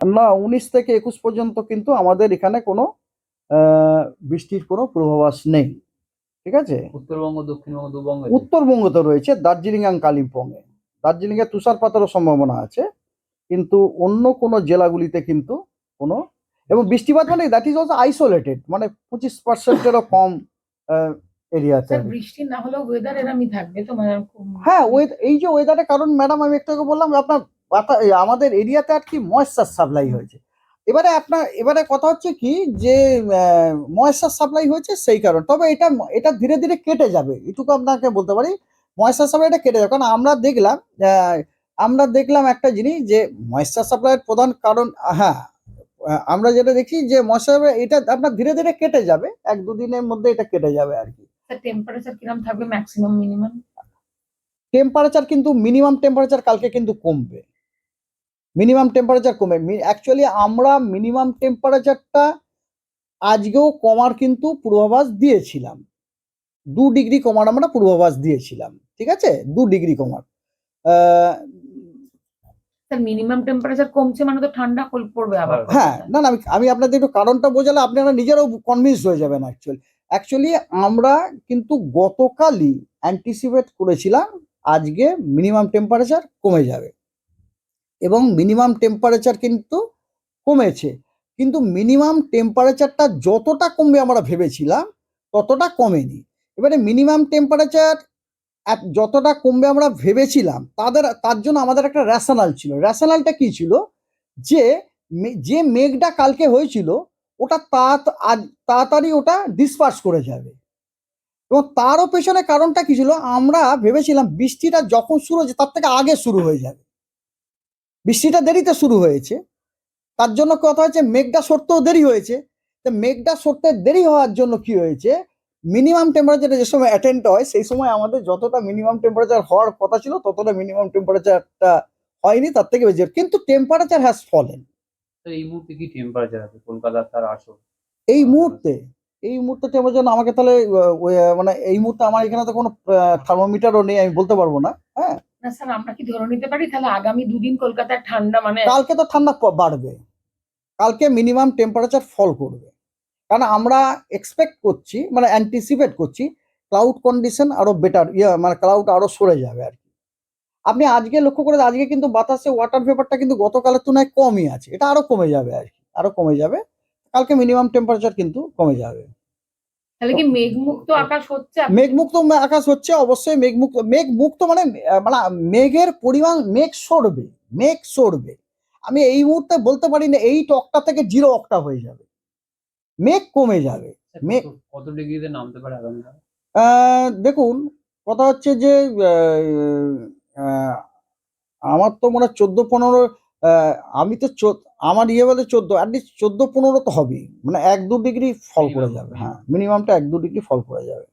না উনিশ থেকে একুশ পর্যন্ত কিন্তু আমাদের এখানে কোনো আহ, বৃষ্টির কোনো পূর্বাভাস নেই। ঠিক আছে? উত্তরবঙ্গ দক্ষিণবঙ্গ দুবঙ্গ উত্তরবঙ্গতে রয়েছে দার্জিলিং এবং কালিম্পংয়ে। দার্জিলিংয়ে তুষারপাতেরও সম্ভাবনা আছে কিন্তু অন্য কোনো জেলাগুলিতে কিন্তু কোনো এবং বৃষ্টিপাত মানে দ্যাট ইজ অলসো আইসোলেটেড মানে পঁচিশ পার্সেন্টেরও কম এরিয়াতে স্যার বৃষ্টি না হলেও ওয়েদার এরমই থাকবে তো মানে খুব- হ্যাঁ ওয়েদ এই যে ওয়েদারের কারণ ম্যাডাম আমি একটু আগে বললাম আপনার বাতা- আমাদের এরিয়াতে আর কি ময়েশ্চার সাপ্লাই হয়েছে। এবারে আপনার এবারে কথা হচ্ছে কি যে ময়েশ্চার সাপ্লাই হয়েছে সেই কারণ। তবে এটা এটা ধীরে ধীরে কেটে যাবে। এটুকু আপনাকে বলতে পারি ময়েশ্চার সাপ্লাইটা কেটে যাবে। কারণ আমরা দেখলাম আমরা দেখলাম একটা জিনিস যে ময়েশ্চার সাপ্লাইয়ের প্রধান কারণ হ্যাঁ আমরা যেটা দেখি যে ময়েশ্চার এটা আপনার ধীরে ধীরে কেটে যাবে। এক দুদিনের মধ্যে এটা কেটে যাবে আর কি। টেম্পারেচার কিরম থাকবে ম্যাক্সিমাম মিনিমাম টেম্পারেচার কিন্তু মিনিমাম টেম্পারেচার কালকে কিন্তু কমবে। মিনিমাম টেম্পারেচার কমে। অ্যাকচুয়ালি আমরা মিনিমাম টেম্পারেচারটা আজকেও কমার কিন্তু পূর্বাভাস দিয়েছিলাম। দু ডিগ্রি কমার আমরা পূর্বাভাস দিয়েছিলাম ঠিক আছে? দু ডিগ্রি কমার। মিনিমাম টেম্পারেচার কমছে মানে তো ঠান্ডা পড়বে আবার। হ্যাঁ না না আমি আমি আপনাদের একটু কারণটা বোঝালে আপনারা নিজেরাও কনভিন্স হয়ে যাবেন অ্যাকচুয়ালি অ্যাকচুয়ালি আমরা কিন্তু গতকালই অ্যান্টিসিপেট করেছিলাম আজকে মিনিমাম টেম্পারেচার কমে যাবে। এবং মিনিমাম টেম্পারেচার কিন্তু কমেছে। কিন্তু মিনিমাম টেম্পারেচারটা যতটা কমবে আমরা ভেবেছিলাম, ততটা কমেনি। এবারে মিনিমাম টেম্পারেচার যতটা কমবে আমরা ভেবেছিলাম, তাদের, তার জন্য আমাদের একটা র্যাশনাল ছিল। র্যাশনালটা কি ছিল? যে যে মেঘটা কালকে হয়েছিল, ওটা তাড়াতাড়ি ওটা ডিসপার্স করে যাবে। এবং তারও পেছনে কারণটা কি ছিল? আমরা ভেবেছিলাম বৃষ্টিটা যখন শুরু হয়েছে, তার থেকে আগে শুরু হয়ে যাবে। বৃষ্টিটা দেরিতে শুরু হয়েছে। তার জন্য কথা হচ্ছে মেঘটা সরতেও দেরি হয়েছে। তো মেঘটা সরতে দেরি হওয়ার জন্য কি হয়েছে? মিনিমাম টেম্পারেচার যে সময় অ্যাটেন্ড হয় সেই সময় আমাদের যতটা মিনিমাম টেম্পারেচার হওয়ার কথা ছিল ততটা মিনিমাম টেম্পারেচারটা হয়নি তার থেকে বেশি। কিন্তু টেম্পারেচার হ্যাজ ফলেন এই মুহূর্তে কি টেম্পারেচার আছে? কলকাতার তার আসল? এই মুহূর্তে এই মুহূর্তে টেম্পারেচার আমাকে তাহলে মানে এই মুহূর্তে আমার এখানে তো কোনো থার্মোমিটারও নেই আমি বলতে পারব না হ্যাঁ? না, স্যার, আমরা কি ধরে নিতে পারি? তাহলে আগামী দুদিন কলকাতার ঠান্ডা মানে কালকে তো ঠান্ডা বাড়বে। কালকে মিনিমাম টেম্পারেচার ফল করবে। কারণ আমরা এক্সপেক্ট করছি মানে অ্যান্টিসিপেট করছি ক্লাউড কন্ডিশন আরও বেটার ইয়ে মানে ক্লাউড আরও সরে যাবে আর কি। আপনি আজকে লক্ষ্য করে, আজকে কিন্তু বাতাসে ওয়াটার ভেপারটা কিন্তু গতকালের তুলনায় কমই আছে। এটা আরও কমে যাবে আর কি, আরও কমে যাবে। কালকে মিনিমাম টেম্পারেচার কিন্তু কমে যাবে। তাহলে কি মেঘমুক্ত আকাশ হচ্ছে মেঘমুক্ত আকাশ হচ্ছে অবশ্যই মেঘমুক্ত মেঘমুক্ত মানে মানে মেঘের পরিমাণ মেঘ সরবে মেঘ সরবে। আমি এই মুহূর্তে বলতে পারি না এই টকটা থেকে জিরো অক্টা হয়ে যাবে। মেঘ কমে যাবে স্যার, কত- কত ডিগ্রিতে নামতে পারে আগামীকাল? দেখুন কথা হচ্ছে যে আমার তো মনে হয় চোদ্দ পনেরো আমি তো চোদ্দ আমার ইয়ে বলে চোদ্দ অ্যাটলিস্ট চোদ্দ পনেরো তো হবেই। মানে এক দু ডিগ্রি ফল করে যাবে হ্যাঁ মিনিমামটা এক দু ডিগ্রি ফল করে যাবে।